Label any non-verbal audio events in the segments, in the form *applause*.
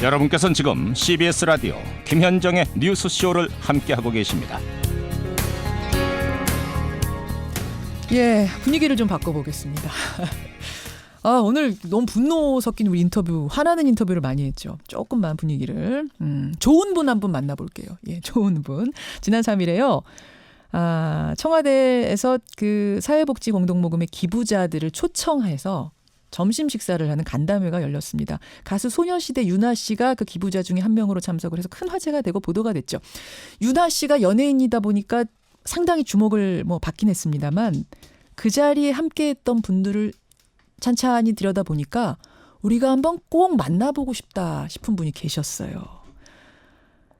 여러분께서는 지금 CBS 라디오 김현정의 뉴스쇼를 함께하고 계십니다. 예, 분위기를 좀 바꿔보겠습니다. *laughs* 아, 오늘 너무 분노 섞인 우리 인터뷰, 화나는 인터뷰를 많이 했죠. 조금만 분위기를. 음, 좋은 분 한분 만나볼게요. 예, 좋은 분. 지난 3일에요. 아, 청와대에서 그 사회복지 공동모금의 기부자들을 초청해서 점심 식사를 하는 간담회가 열렸습니다. 가수 소녀시대 유나 씨가 그 기부자 중에 한 명으로 참석을 해서 큰 화제가 되고 보도가 됐죠. 유나 씨가 연예인이다 보니까 상당히 주목을 뭐 받긴 했습니다만 그 자리에 함께했던 분들을 찬찬히 들여다 보니까 우리가 한번 꼭 만나보고 싶다 싶은 분이 계셨어요.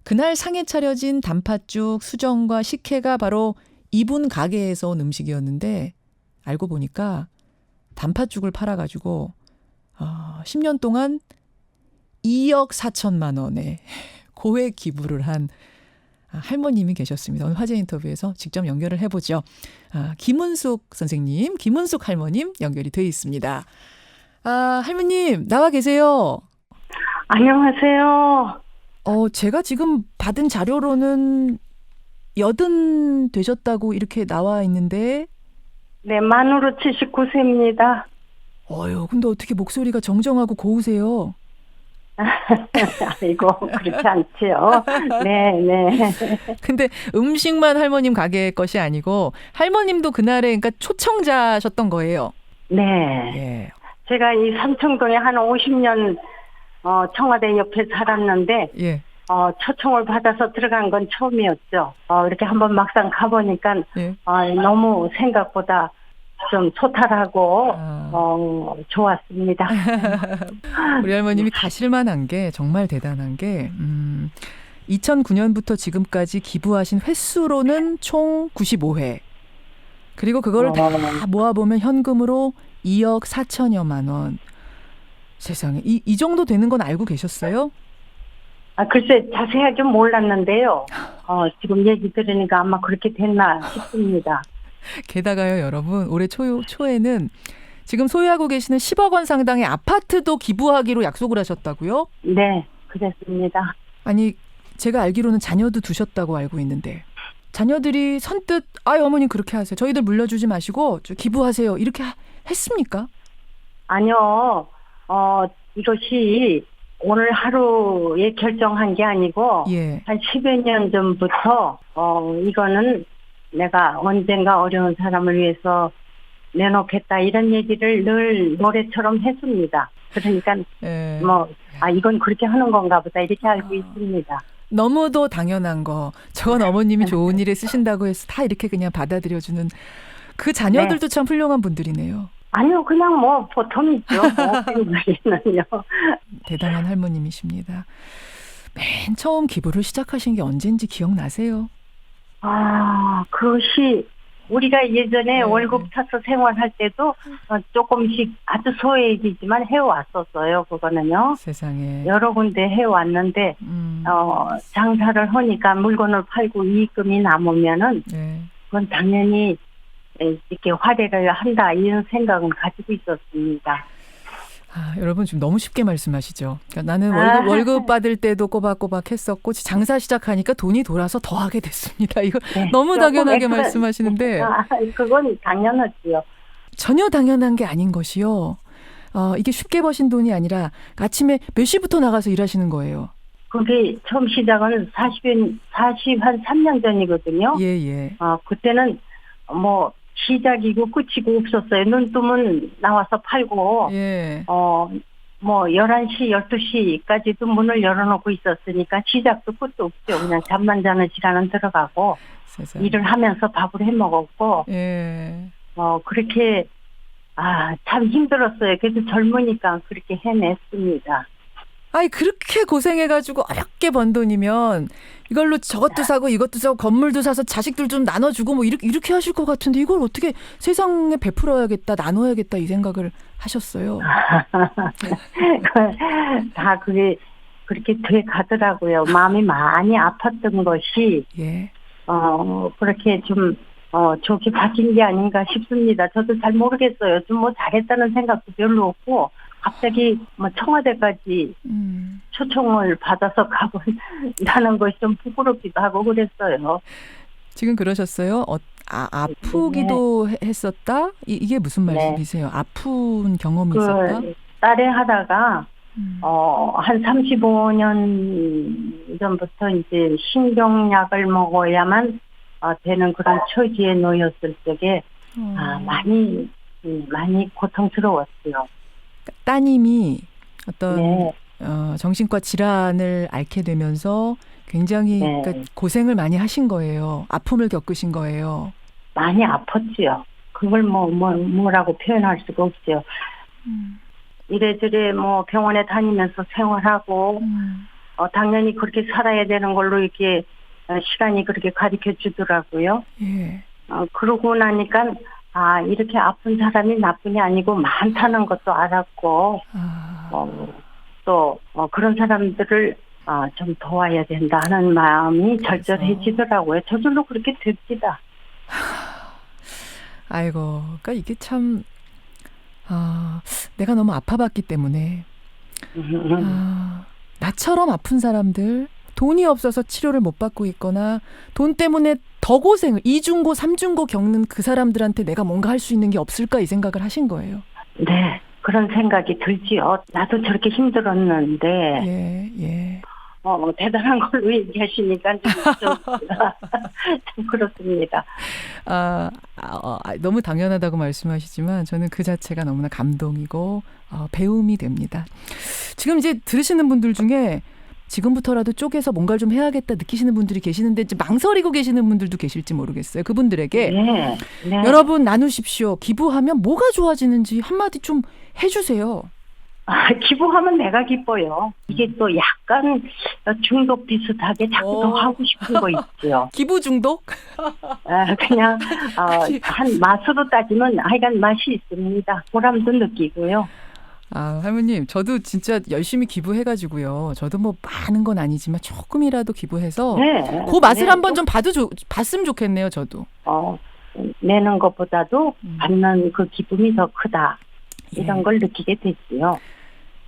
그날 상에 차려진 단팥죽, 수정과 식혜가 바로 이분 가게에서 온 음식이었는데 알고 보니까 단팥죽을 팔아가지고 어, 10년 동안 2억 4천만 원의 *laughs* 고액 기부를 한 아, 할머님이 계셨습니다. 오늘 화제 인터뷰에서 직접 연결을 해보죠. 아, 김은숙 선생님, 김은숙 할머님 연결이 돼 있습니다. 아, 할머님 나와 계세요. 안녕하세요. 어, 제가 지금 받은 자료로는 여든 되셨다고 이렇게 나와 있는데, 네, 만으로 79세입니다. 어유, 근데 어떻게 목소리가 정정하고 고우세요? *laughs* 아이고, 그렇지 않지요. 네, 네. *laughs* 근데 음식만 할머님 가게 것이 아니고 할머님도 그날에 그러니까 초청자셨던 거예요. 네. 예. 제가 이 삼청동에 한 50년 어, 청와대 옆에 살았는데 예. 어, 초청을 받아서 들어간 건 처음이었죠. 어, 이렇게 한번 막상 가보니까 예. 어, 너무 생각보다 좀 소탈하고 아. 어, 좋았습니다. *laughs* 우리 할머님이 가실만한 게 정말 대단한 게 음, 2009년부터 지금까지 기부하신 횟수로는 총 95회. 그리고 그거를 다 어. 모아보면 현금으로 2억 4천여만 원. 세상에 이, 이 정도 되는 건 알고 계셨어요? 아, 글쎄 자세하게 몰랐는데요. 어, 지금 얘기 들으니까 아마 그렇게 됐나 싶습니다. *laughs* 게다가요, 여러분, 올해 초, 초에는 지금 소유하고 계시는 10억 원 상당의 아파트도 기부하기로 약속을 하셨다고요? 네, 그랬습니다. 아니, 제가 알기로는 자녀도 두셨다고 알고 있는데. 자녀들이 선뜻, 아이, 어머님 그렇게 하세요. 저희들 물려주지 마시고, 저 기부하세요. 이렇게 하- 했습니까? 아니요, 어, 이것이 오늘 하루에 결정한 게 아니고, 예. 한 10여 년 전부터, 어, 이거는 내가 언젠가 어려운 사람을 위해서 내놓겠다, 이런 얘기를 늘 노래처럼 했습니다. 그러니까, 예. 뭐, 아, 이건 그렇게 하는 건가 보다, 이렇게 알고 아. 있습니다. 너무도 당연한 거. 저건 어머님이 좋은 일에 쓰신다고 해서 다 이렇게 그냥 받아들여주는 그 자녀들도 참 훌륭한 분들이네요. 아니요, 그냥 뭐, 보통이죠. 뭐. *laughs* 대단한 할머님이십니다. 맨 처음 기부를 시작하신 게 언젠지 기억나세요? 아, 그것이 우리가 예전에 네. 월급 타서 생활할 때도 어, 조금씩 아주 소액이지만 해왔었어요. 그거는요. 세상에. 여러 군데 해왔는데 음, 어, 장사를 하니까 물건을 팔고 이익금이 남으면은 네. 그건 당연히 에, 이렇게 활애를 한다 이런 생각은 가지고 있었습니다. 아, 여러분 지금 너무 쉽게 말씀하시죠. 그러니까 나는 아. 월급, 월급 받을 때도 꼬박꼬박 했었고 장사 시작하니까 돈이 돌아서 더 하게 됐습니다. 이거 네, 너무 당연하게 애플- 말씀하시는데 아, 그건 당연하지요. 전혀 당연한 게 아닌 것이요. 어, 이게 쉽게 버신 돈이 아니라 아침에 몇 시부터 나가서 일하시는 거예요. 그게 처음 시작은 40인 40 한 3년 전이거든요. 예, 예. 어, 그때는 뭐 시작이고 끝이고 없었어요. 눈 뜨면 나와서 팔고, 예. 어, 뭐 11시, 12시까지도 문을 열어놓고 있었으니까 시작도 끝도 없죠. 그냥 잠만 자는 시간은 들어가고, 세상에. 일을 하면서 밥을 해 먹었고, 예. 어, 그렇게, 아, 참 힘들었어요. 그래도 젊으니까 그렇게 해냈습니다. 아니 그렇게 고생해가지고 어렵게 번 돈이면 이걸로 저것도 사고 이것도 사고 건물도 사서 자식들 좀 나눠주고 뭐 이렇게 이렇게 하실 것 같은데 이걸 어떻게 세상에 베풀어야겠다 나눠야겠다 이 생각을 하셨어요. *laughs* 다 그게 그렇게 돼 가더라고요. 마음이 많이 아팠던 것이, 예. 어, 그렇게 좀 어, 좋게 바뀐 게 아닌가 싶습니다. 저도 잘 모르겠어요. 좀 뭐 잘했다는 생각도 별로 없고, 갑자기 뭐 청와대까지 음. 초청을 받아서 가본다는 *laughs* 것이 좀 부끄럽기도 하고 그랬어요. 지금 그러셨어요? 어, 아, 아프기도 해- 했었다? 이, 이게 무슨 네. 말씀이세요? 아픈 경험이 있었다? 그, 딸에 하다가, 음. 어, 한 35년 전부터 이제 신경약을 먹어야만 어, 되는 그런 처지에 놓였을 적에, 어. 아, 많이, 음, 많이 고통스러웠어요. 따님이 어떤 네. 어, 정신과 질환을 앓게 되면서 굉장히 네. 그러니까 고생을 많이 하신 거예요. 아픔을 겪으신 거예요. 많이 아팠지요. 그걸 뭐, 뭐, 뭐라고 표현할 수가 없죠. 음. 이래저래 뭐 병원에 다니면서 생활하고, 음. 어, 당연히 그렇게 살아야 되는 걸로 이렇게 어, 시간이 그렇게 가르쳐 주더라고요. 예. 어, 그러고 나니까, 아, 이렇게 아픈 사람이 나뿐이 아니고 많다는 것도 알았고, 아. 어, 또, 어, 그런 사람들을 아, 좀 도와야 된다 하는 마음이 절절해지더라고요. 저절로 그렇게 됩니다. 아이고, 그러니까 이게 참 아, 내가 너무 아파봤기 때문에 음, 아, 나처럼 아픈 사람들 돈이 없어서 치료를 못 받고 있거나 돈 때문에 더 고생을 이중고 삼중고 겪는 그 사람들한테 내가 뭔가 할 수 있는 게 없을까 이 생각을 하신 거예요. 네, 그런 생각이 들지요. 나도 저렇게 힘들었는데, 예, 예. 어, 대단한 걸로 얘기하시니까 좀, 좀, *laughs* 좀 그렇습니다. 아, 아, 어, 아, 너무 당연하다고 말씀하시지만 저는 그 자체가 너무나 감동이고 어, 배움이 됩니다. 지금 이제 들으시는 분들 중에 지금부터라도 쪼개서 뭔가를 좀 해야겠다 느끼시는 분들이 계시는데 이제 망설이고 계시는 분들도 계실지 모르겠어요. 그분들에게 네, 네. 여러분 나누십시오. 기부하면 뭐가 좋아지는지 한마디 좀 해주세요. 아, 기부하면 내가 기뻐요. 이게 또 약간 중독 비슷하게 자꾸 더 오. 하고 싶은 거 있죠. *laughs* 기부 중독? 아, 그냥, 어, *laughs* 한 맛으로 따지면 하여간 맛이 있습니다. 보람도 느끼고요. 아, 할머님, 저도 진짜 열심히 기부해가지고요. 저도 뭐 많은 건 아니지만 조금이라도 기부해서 네. 그 맛을 네, 한번 좀 봐도 좋- 봤으면 좋겠네요, 저도. 어, 내는 것보다도 음. 받는 그 기쁨이 더 크다. 이런 예. 걸 느끼게 됐지요.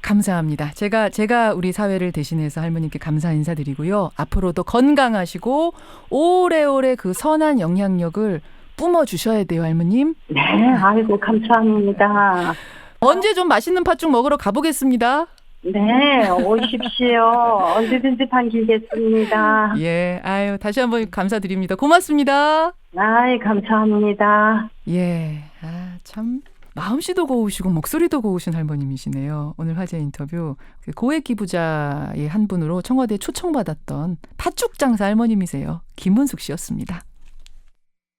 감사합니다. 제가 제가 우리 사회를 대신해서 할머님께 감사 인사드리고요. 앞으로도 건강하시고 오래오래 그 선한 영향력을 뿜어 주셔야 돼요, 할머님. 네, 아이고, 감사합니다. 언제 좀 맛있는 팥죽 먹으러 가보겠습니다. 네, 오십시오. *laughs* 언제든지 반기겠습니다. 예, 아유 다시 한번 감사드립니다. 고맙습니다. 아이, 감사합니다. 예, 아, 참. 마음씨도 고우시고 목소리도 고우신 할머님이시네요. 오늘 화제 인터뷰 그 고액 기부자의 한 분으로 청와대에 초청받았던 팥죽 장사 할머님이세요. 김문숙 씨였습니다.